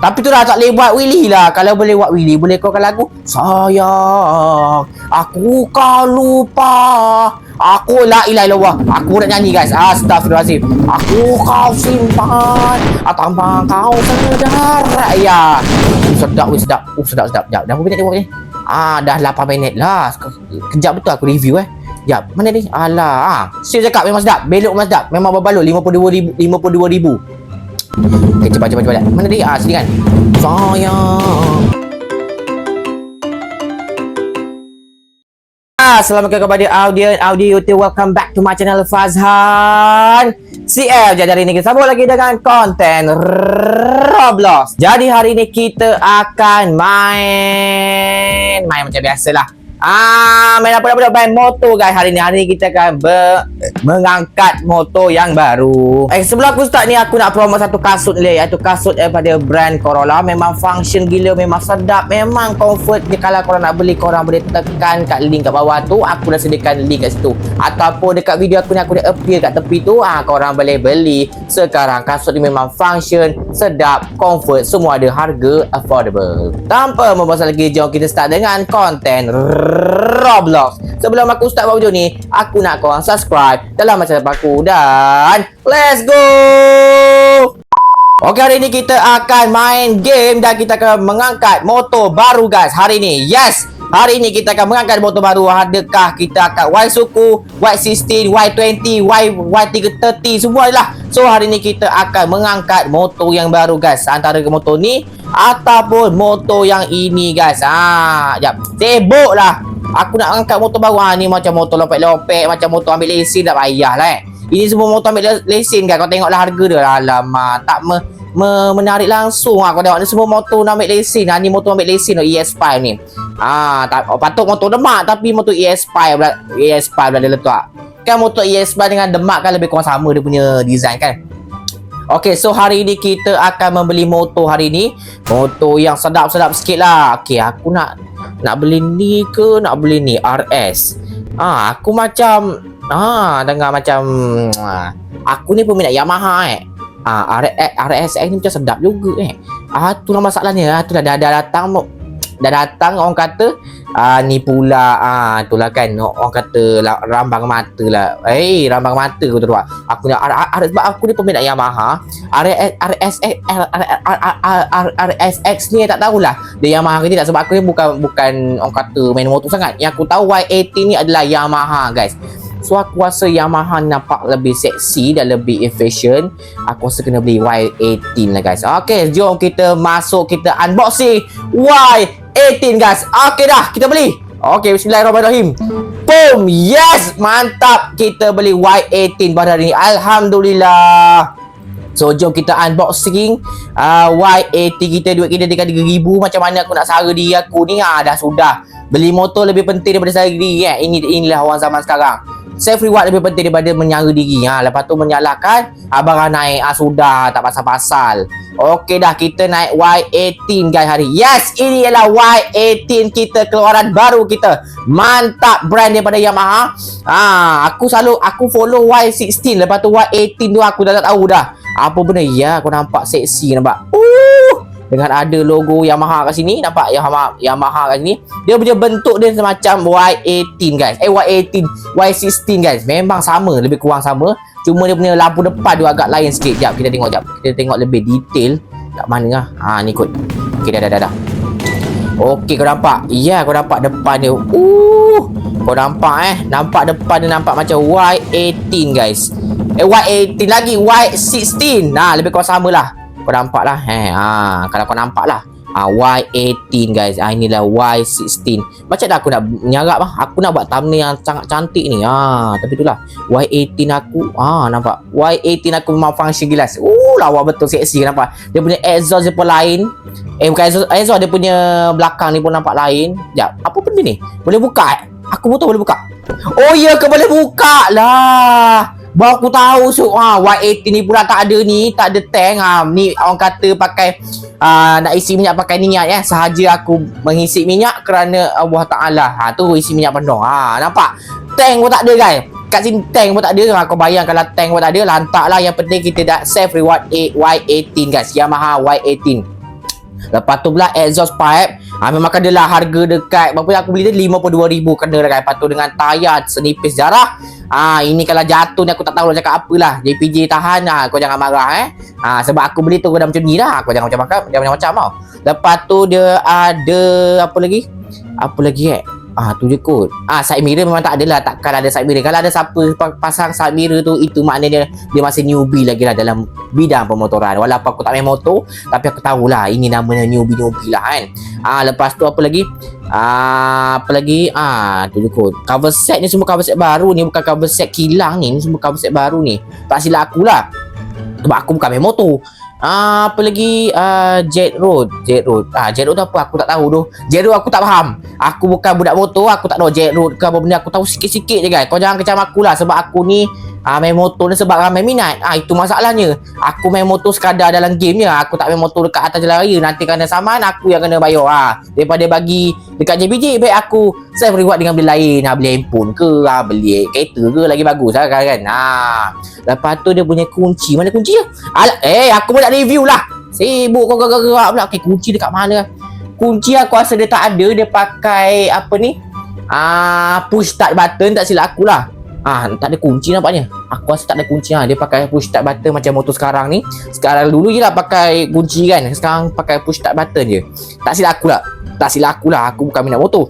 Tapi tu dah tak boleh buat Willy lah. Kalau boleh buat Willy, boleh keluarkan lagu. Sayang, aku kau lupa. Aku la ilaha illallah. Aku nak nyanyi guys. Astagfirullahalazim. Aku kau simpan. Tanpa kau sedar. Ya. Uh, sedap, uh, sedap. Uh, sedap, sedap. Sekejap. Dah berapa minit dia ni? Ah, dah 8 minit lah. Kejap betul aku review eh. Ya, mana ni? Alah. Ah, Sil cakap memang sedap. Belok memang sedap. Memang berbaloi 52,000 52,000. Okey, cepat cepat cepat. Mana dia? Ah, sini kan. Sayang. Assalamualaikum kepada audiens audio YouTube welcome back to my channel Fazhan CF Jadi hari ini kita sambung lagi dengan konten Roblox Jadi hari ini kita akan main Main macam biasalah Ah, main apa apa main motor guys hari ni. Hari ni kita akan ber, mengangkat motor yang baru. Eh sebelum aku start ni aku nak promo satu kasut ni iaitu kasut daripada brand Corolla. Memang function gila, memang sedap, memang comfort. Dia kalau korang nak beli korang boleh tekan kat link kat bawah tu. Aku dah sediakan link kat situ. Ataupun dekat video aku ni aku dah appear kat tepi tu. Ah korang boleh beli. Sekarang kasut ni memang function, sedap, comfort, semua ada harga affordable. Tanpa membahas lagi jom kita start dengan konten Roblox. Sebelum aku start buat video ni, aku nak korang subscribe dalam macam aku dan let's go. Okey hari ni kita akan main game dan kita akan mengangkat motor baru guys hari ni. Yes. Hari ni kita akan mengangkat motor baru. Adakah kita akan Y suku, Y16, Y20, Y Y330 semua lah. So hari ni kita akan mengangkat motor yang baru guys. Antara motor ni ataupun motor yang ini guys. Ah, jap. Sibuk lah. Aku nak angkat motor baru ha, ni macam motor lopek-lopek, macam motor ambil lesen tak payah lah eh. Ini semua motor ambil lesen kan. Kau tengoklah harga dia. Alamak, tak me, me, menarik langsung ah kau tengok ni semua motor nak ambil lesen. Ha, ni motor ambil lesen oh, ES5 ni. Ah, tak oh, patut motor demak tapi motor ES5 pula ES5 pula dia letak. Kan motor ES5 dengan demak kan lebih kurang sama dia punya design kan. Okay, so hari ni kita akan membeli motor hari ni. Motor yang sedap-sedap sikit lah. Okay, aku nak nak beli ni ke nak beli ni RS. Ah, aku macam ah dengar macam ah, aku ni peminat Yamaha eh. Ah, RS RSX ni macam sedap juga eh. Ah, tu lah masalahnya. Ah, tu dah dah, dah datang dah datang orang kata ah ni pula ah itulah kan. Orang kata lah, rambang mata lah. Eh rambang mata aku tu aku nak sebab aku ni peminat Yamaha. RS RSX RSX ni tak tahulah. Dia Yamaha ke tidak sebab aku ni bukan bukan orang kata main motor sangat. Yang aku tahu Y80 ni adalah Yamaha guys. So aku rasa Yamaha nampak lebih seksi dan lebih efficient. Aku rasa kena beli Y18 lah guys. Okay, jom kita masuk kita unboxing Y18 guys. Okay dah, kita beli. Okay, bismillahirrahmanirrahim. Boom! Yes! Mantap! Kita beli Y18 pada hari ini. Alhamdulillah. So jom kita unboxing uh, Y80 kita duit kita dekat 3000 macam mana aku nak sara diri aku ni ah dah sudah beli motor lebih penting daripada sara diri eh ini inilah orang zaman sekarang self reward lebih penting daripada menyara diri ha. lepas tu menyalahkan abang naik ah sudah tak pasal-pasal Okey dah kita naik Y18 guys hari. Yes ini ialah Y18 kita keluaran baru kita. Mantap brand daripada Yamaha. Ah aku selalu aku follow Y16 lepas tu Y18 tu aku dah tak tahu dah. Apa benda? Ya aku nampak seksi nampak. Uh dengan ada logo Yamaha kat sini nampak Yamaha Yamaha kat sini dia punya bentuk dia semacam Y18 guys eh Y18 Y16 guys memang sama lebih kurang sama cuma dia punya lampu depan dia agak lain sikit jap kita tengok jap kita tengok lebih detail kat mana lah ha ni kot okey dah dah dah, dah. Okey kau nampak? Ya kau nampak depan dia. Uh, kau nampak eh? Nampak depan dia nampak macam Y18 guys. Eh Y18 lagi Y16. Nah, lebih kurang sama lah. Kau nampak lah eh. Ha, kalau kau nampak lah. Ha, Y18 guys. Ha, inilah Y16. Macam dah aku nak menyarap lah. Aku nak buat thumbnail yang sangat cantik ni. Ha, tapi itulah. Y18 aku. Ha, nampak. Y18 aku memang function gilas. Uh, lawa betul seksi nampak. Dia punya exhaust dia pun lain. Eh bukan exhaust, exhaust dia punya belakang ni pun nampak lain. Sekejap. Apa benda ni? Boleh buka eh? Aku betul boleh buka. Oh ya ke boleh buka lah. Baru aku tahu so ha, Y80 ni pula tak ada ni, tak ada tank ha. Ni orang kata pakai uh, nak isi minyak pakai niat ya. Sahaja aku mengisi minyak kerana Allah Taala. Ha tu isi minyak penuh. Ha nampak? Tank pun tak ada guys. Kat sini tank pun tak ada. Ha, kau bayang kalau tank pun tak ada, lantak lah. Yang penting kita dah save reward Y18 guys. Yamaha Y18. Lepas tu pula exhaust pipe. Ah memang adalah harga dekat berapa yang aku beli dia 52,000 kena lah kan. Tu dengan tayar senipis jarah. Ah ini kalau jatuh ni aku tak tahu nak cakap apa lah. JPJ tahan lah. Kau jangan marah eh. Ah sebab aku beli tu dah macam ni lah. Kau jangan macam-macam. Jangan macam-macam tau. Lepas tu dia ada apa lagi? Apa lagi eh? Ah tu je kot. Ah side mirror memang tak ada lah. Takkan ada side mirror. Kalau ada siapa pa- pasang side mirror tu itu maknanya dia, masih newbie lagi lah dalam bidang pemotoran. Walaupun aku tak main motor tapi aku tahulah ini namanya newbie-newbie lah kan. Ah lepas tu apa lagi? Ah apa lagi? Ah tu je kot. Cover set ni semua cover set baru ni bukan cover set kilang ni. Ni semua cover set baru ni. Tak silap aku lah. Sebab aku bukan main motor. Ah, apa lagi? Ah, Jet Road. Jet Road. Ah, Jet Road tu apa? Aku tak tahu tu Jet Road aku tak faham. Aku bukan budak motor Aku tak tahu Jet Road ke apa benda. Aku tahu sikit-sikit je kan. Kau jangan kecam aku lah Sebab aku ni ah, Main motor ni sebab ramai minat. Ah, Itu masalahnya. Aku main motor sekadar dalam game je Aku tak main motor dekat atas jalan raya. Nanti kena saman Aku yang kena bayar. Ah, Daripada bagi Dekat JBJ Baik aku Self reward dengan beli lain. Ah, Beli handphone ke? Ah, Beli kereta ke? Lagi bagus lah kan, kan? Ah, Lepas tu dia punya kunci. Mana kunci dia? Alah, eh aku pun nak review lah. Sibuk kau gerak-gerak pula. Okay kunci dekat mana? Kunci aku rasa dia tak ada. Dia pakai Apa ni? Ah Push start button Tak silap aku lah Ah, tak ada kunci nampaknya. Aku rasa tak ada kunci ha. Dia pakai push start button macam motor sekarang ni. Sekarang dulu je lah pakai kunci kan. Sekarang pakai push start button je. Tak silap aku lah. Tak silap aku lah. Aku bukan minat motor.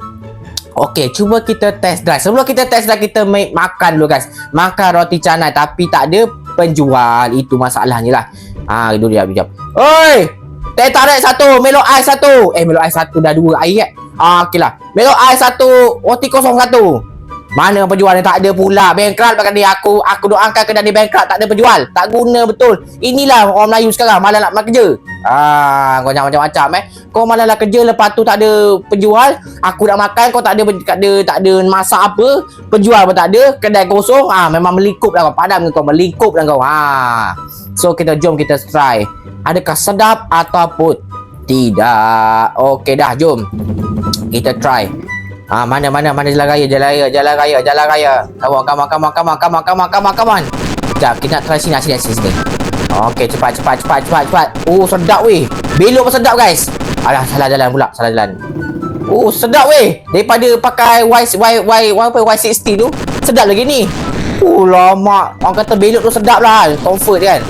Okey, cuba kita test drive. Sebelum kita test drive, kita make makan dulu guys. Makan roti canai tapi tak ada penjual. Itu masalahnya lah. Ah, dulu jap, jap. Oi! Teh tarik satu, Melo ais satu. Eh, Melo ais satu dah dua air kan? Ah, okey lah. Melo ais satu, roti kosong satu. Mana penjual yang tak ada pula. Bankrupt pakai dia. Aku aku doakan kedai dia bankrupt Tak ada penjual. Tak guna betul. Inilah orang Melayu sekarang. Malah nak kerja. Ah, Kau jangan macam-macam eh. Kau malah nak kerja Lepas tu tak ada penjual. Aku nak makan Kau tak ada tak ada, tak ada masak apa. Penjual pun tak ada. Kedai kosong. Ah Memang melingkup lah kau. Padam kau. Melingkup lah kau. Ah. So kita jom kita try. Adakah sedap Ataupun Tidak? Okey dah jom. Kita try Ah mana mana mana jalan raya jalan raya jalan raya jalan raya. Come on come on come on come on. Jap kita nak try sini sini sini. sini. Okey cepat cepat cepat cepat cepat. Oh sedap weh. Belok pun sedap guys. Alah salah jalan pula salah jalan. Oh sedap weh. Daripada pakai Y Y Y, apa Y60 tu sedap lagi ni. Oh lama. Orang kata belok tu sedap lah. Comfort kan.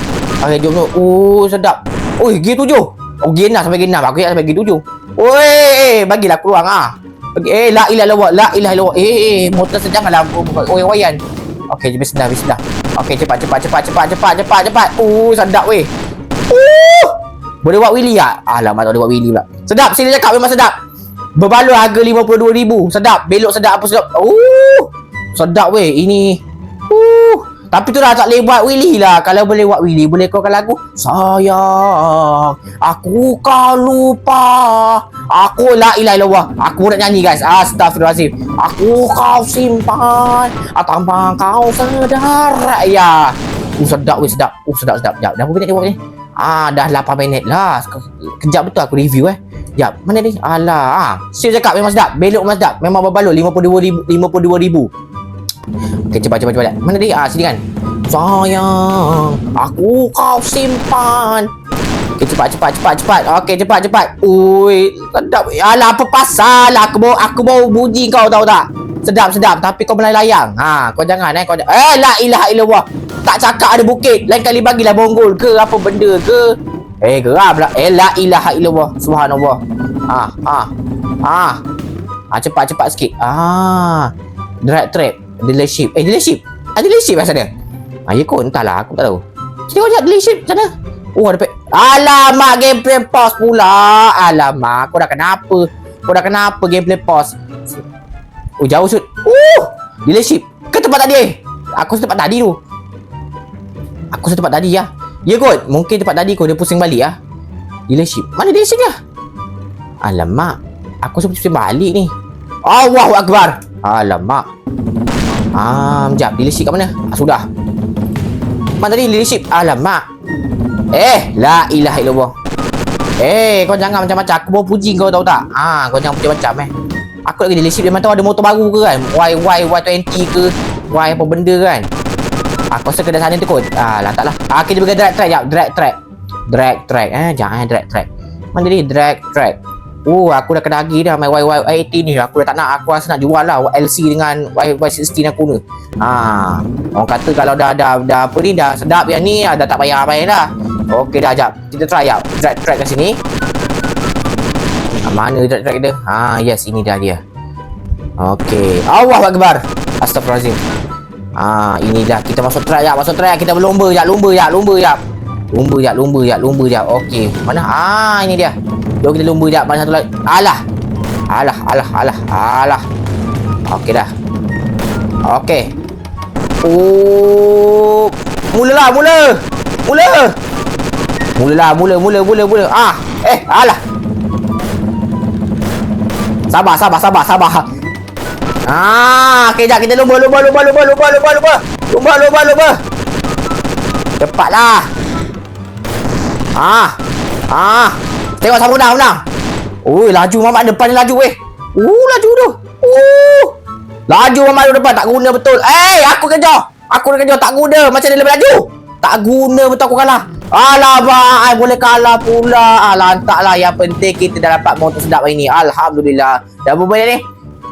Okey jom jom. Oh sedap. Oh gear tujuh. Oh gear enam sampai gear enam. Aku ingat sampai gear tujuh. Oi, bagilah keluar ah. Okay, eh, la ilaha illallah, la ilaha illallah. Eh, eh, motor sedang dalam oyan-oyan. Okey, bismillah, bismillah. Okey, cepat, cepat, cepat, cepat, cepat, cepat, cepat. Uh, sedap weh. Uh, boleh buat wheelie tak? Alamak, tak boleh buat wheelie pula. Sedap, sini cakap memang sedap. Berbaloi harga RM52,000. Sedap, belok sedap apa sedap. Uh, sedap weh. Ini. Tapi tu dah tak boleh buat wheelie lah. Kalau boleh buat wheelie, boleh kau lagu. Sayang, aku kau lupa. Aku la ilaha illallah. Aku nak nyanyi guys. Astagfirullahalazim. Aku kau simpan tanpa kau sedar. Ya. Uh, sedap weh sedap. Uh, sedap sedap. Jap, dah berapa minit buat ni? Ah, dah 8 minit lah. Kejap betul aku review eh. Jap, mana ni? Alah. Ah, Sil cakap memang sedap. Belok memang sedap. Memang berbaloi 52,000 52,000. Okey, cepat cepat cepat. Mana dia? Ah, sini kan. Sayang, aku kau simpan. Okey, cepat cepat cepat cepat. Okey, cepat cepat. Ui, sedap. Alah, apa pasal? Aku mau aku mau buji kau tahu tak? Sedap sedap tapi kau mulai layang. Ha, kau jangan eh kau. Eh, la ilaha illallah. Tak cakap ada bukit. Lain kali bagilah bonggol ke apa benda ke. Eh, geram lah. Eh, la ilaha illallah. Subhanallah. Ha, ha. Ha. Ha, cepat cepat sikit. Ah. Drag trap. Dealership. Eh, dealership. Ada dealership kat sana. Ah, ya kot. Entahlah. Aku tak tahu. Sini kau dealership sana. Oh, ada pek. Alamak, gameplay pause pula. Alamak, kau dah kenapa? Kau dah kenapa gameplay pause? Oh, jauh sud. Uh, dealership. Ke tempat tadi? Aku tempat tadi tu. Aku tempat tadi ya. Ya kot. Mungkin tempat tadi kau dia pusing balik ah. Dealership. Mana dealership dia? Alamak. Aku sempat balik ni. Allahu Akbar. Alamak. Ah, sekejap. Dealership kat mana? Ah, sudah. Mana tadi dealership? Alamak. Eh, la ilaha illallah. Eh, kau jangan macam-macam. Aku bawa puji kau tahu tak? Ah, kau jangan macam-macam eh. Aku lagi dealership dia tahu ada motor baru ke kan? Y, Y, Y20 ke? Y apa benda kan? Aku rasa kedai sana tu kot. Ah, lah tak lah. Ah, kita pergi drag track jap. Drag track. Drag track. Eh, jangan eh, drag track. Mana dia? Drag track. Oh, aku dah kena lagi dah main YY80 ni. Aku dah tak nak. Aku rasa nak jual lah LC dengan Y16 aku ni. Ha. Orang kata kalau dah, dah, dah apa ni, dah sedap yang ni, dah tak payah main dah. Okey dah, jap. Kita try jap. Drag track kat sini. Ha, mana drag track dia? Ha, yes, ini dah dia. Okey. Allah Akbar. Astagfirullahaladzim. Ah, ini dah kita masuk track jap, masuk track. Kita berlomba jap, lomba jap, lomba jap. Lomba jap, lomba jap, lomba jap. Okey. Mana? Ah, ini dia. Jom kita lomba jap mana satu lagi. Alah. Alah, alah, alah, alah. Okey dah. Okey. Oh. Mulalah, mula. Mula. Mulalah, mula, mula, mula, mula. Ah, eh, alah. Sabar, sabar, sabar, sabar. Ah, okey jap kita lumba lumba lumba lumba lumba lumba lumba. Lumba lumba lumba. Cepatlah. Ah. Ah. Tengok siapa menang, menang. Oi, laju Mamat depan ni laju weh. Uh, laju tu. Uh. Laju Mamat tu depan tak guna betul. Eh, aku kejar. Aku nak kejar tak guna. Macam dia lebih laju. Tak guna betul aku kalah. Alamak, I boleh kalah pula. Ah, lantaklah. Yang penting kita dah dapat motor sedap hari ni. Alhamdulillah. Dah berapa minit ni?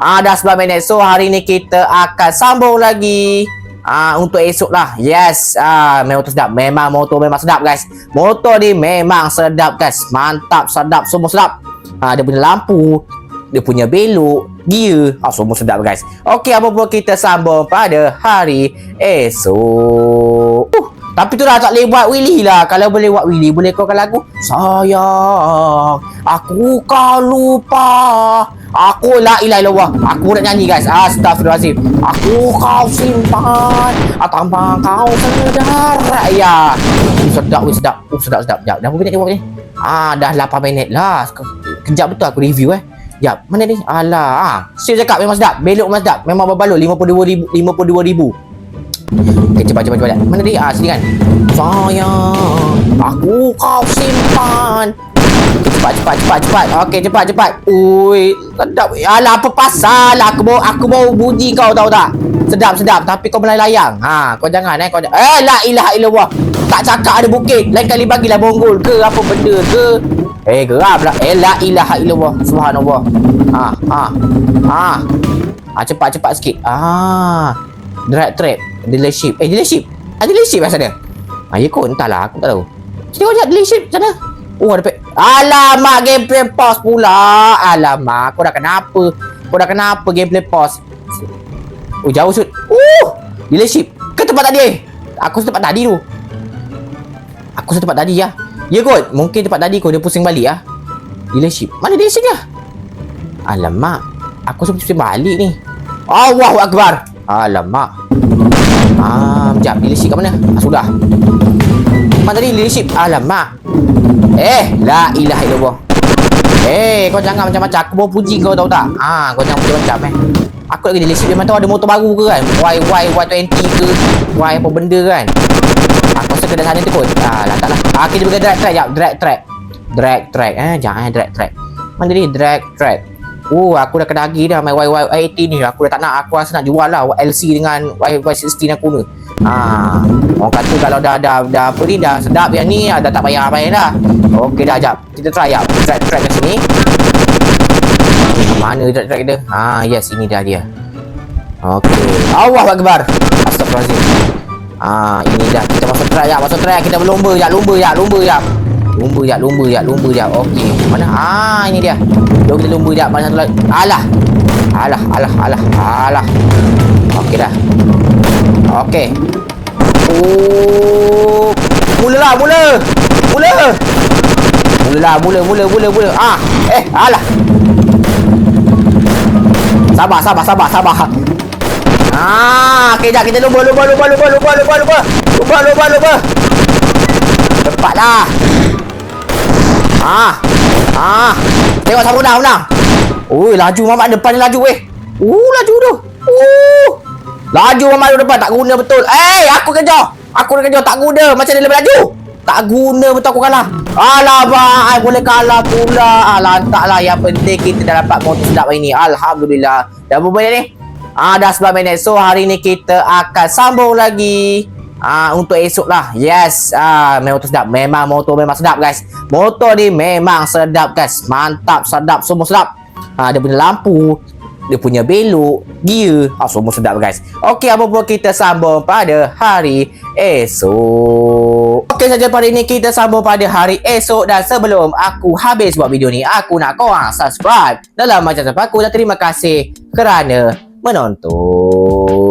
Ah, dah 9 minit. So, hari ni kita akan sambung lagi. Ah, untuk esok lah. Yes. Ah, motor sedap. Memang motor memang sedap, guys. Motor ni memang sedap, guys. Mantap, sedap. Semua sedap. Ah, dia punya lampu. Dia punya belok. Gear. Ah, semua sedap, guys. Okey, apa pun kita sambung pada hari esok. Uh. Tapi tu dah tak boleh buat Willy lah. Kalau boleh buat Willy, boleh kau lagu. Sayang, aku kau lupa. Aku la ilaha illallah. Aku nak nyanyi guys. Astagfirullahalazim. Aku kau simpan. Tanpa kau sedar. Ya. Uh, sedap, uh, sedap. Uh, sedap, sedap. Sekejap. Dah berapa minit ni? Ah, dah 8 minit lah. Kejap betul aku review eh. Jap, mana ni? Alah, ah. Saya cakap memang sedap. Belok memang sedap. Memang berbaloi 52,000 52,000. Okay, cepat, cepat, cepat. Mana dia? Ah, sini kan? Sayang, aku kau simpan. Okay, cepat, cepat, cepat, cepat. Okey, cepat, cepat. Ui, sedap. Alah, apa pasal? Aku mau, aku mau bunyi kau tahu tak? Sedap, sedap. Tapi kau melayang. Ha, kau jangan eh. Kau. Eh, la ilaha illallah. Tak cakap ada bukit. Lain kali bagilah bonggol ke apa benda ke. Eh, geram lah. Eh, la ilaha illallah. Subhanallah. Ha, ha. Ha. Ha, cepat, cepat sikit. Ah. Drag trap dealership. Eh, dealership. Ada dealership kat sana. Ah, ya kot. Entahlah. Aku tak tahu. Kita kau lihat dealership sana. Oh, ada pek. Alamak, gameplay pause pula. Alamak, kau dah kenapa? Kau dah kenapa gameplay pause? Oh, jauh sud. Uh, dealership. Ke tempat tadi? Aku tempat tadi tu. Aku tempat tadi ya. Ya kot. Mungkin tempat tadi kau dia pusing balik ya. Dealership. Mana dealership dia? Alamak. Aku sempat pusing balik ni. Allahu Akbar. Alamak. Ah, sekejap. Leadership kat mana? Ah, sudah. Mana tadi leadership? Alamak. Eh, la ilaha illallah. Eh, kau jangan macam-macam. Aku bawa puji kau tahu tak? Ah, kau jangan macam-macam eh. Aku lagi leadership memang tahu ada motor baru ke kan? Y, Y, Y20 ke? Y apa benda kan? Aku rasa kedai sana tu kot. Ah, lah tak lah. Ah, kita pergi drag track jap. Drag track. Drag track. Eh, jangan eh, drag track. Mana ni? Drag track. Oh, aku dah kena lagi dah main YY80 ni. Aku dah tak nak. Aku rasa nak jual lah LC dengan Y16 aku ni. Ha, orang kata kalau dah dah dah apa ni dah sedap yang ni dah tak payah main dah. Okey dah jap. Kita try jap. Track track kat sini. Mana track track dia? Ha, yes ini dah dia. Okey. Allah Akbar. Astagfirullahalazim. Ha, ini dah kita masuk track jap. Masuk track kita berlomba jap. Lomba jap. Lomba jap. Lumba jap, lumba jap, lumba jap. Okey. Mana? Ah, ini dia. Jom kita lumba jap. Mana satu lagi? Alah. Alah, alah, alah, alah. Okey dah. Okey. Oh. Mulalah, mula. Mula. Mulalah, mula, mula, mula, mula. Ah, eh, alah. Sabar, sabar, sabar, sabar. Ah, okey jap kita lumba, lumba, lumba, lumba, lumba, lumba, lumba. Lumba, lumba, lumba. Cepatlah. Ah. Ah. Tengok siapa menang, menang. Oi, laju Mamat depan ni laju weh. Uh, laju tu. Uh. Laju Mamat depan tak guna betul. Eh, hey, aku kejar. Aku nak kejar tak guna. Macam dia lebih laju. Tak guna betul aku kalah. Alamak, I boleh kalah pula. Ah, lantaklah. Yang penting kita dah dapat motor sedap hari ni. Alhamdulillah. Dah berapa ni? Ah, dah 9 minit. So, hari ni kita akan sambung lagi. Ah untuk esok lah. Yes. Ah memang sedap. Memang motor memang sedap guys. Motor ni memang sedap guys. Mantap, sedap, semua sedap. Ah dia punya lampu, dia punya belok, gear, ah semua sedap guys. Okey, apa pun kita sambung pada hari esok. Okey saja pada ini kita sambung pada hari esok dan sebelum aku habis buat video ni, aku nak korang subscribe dalam macam apa aku dan terima kasih kerana menonton.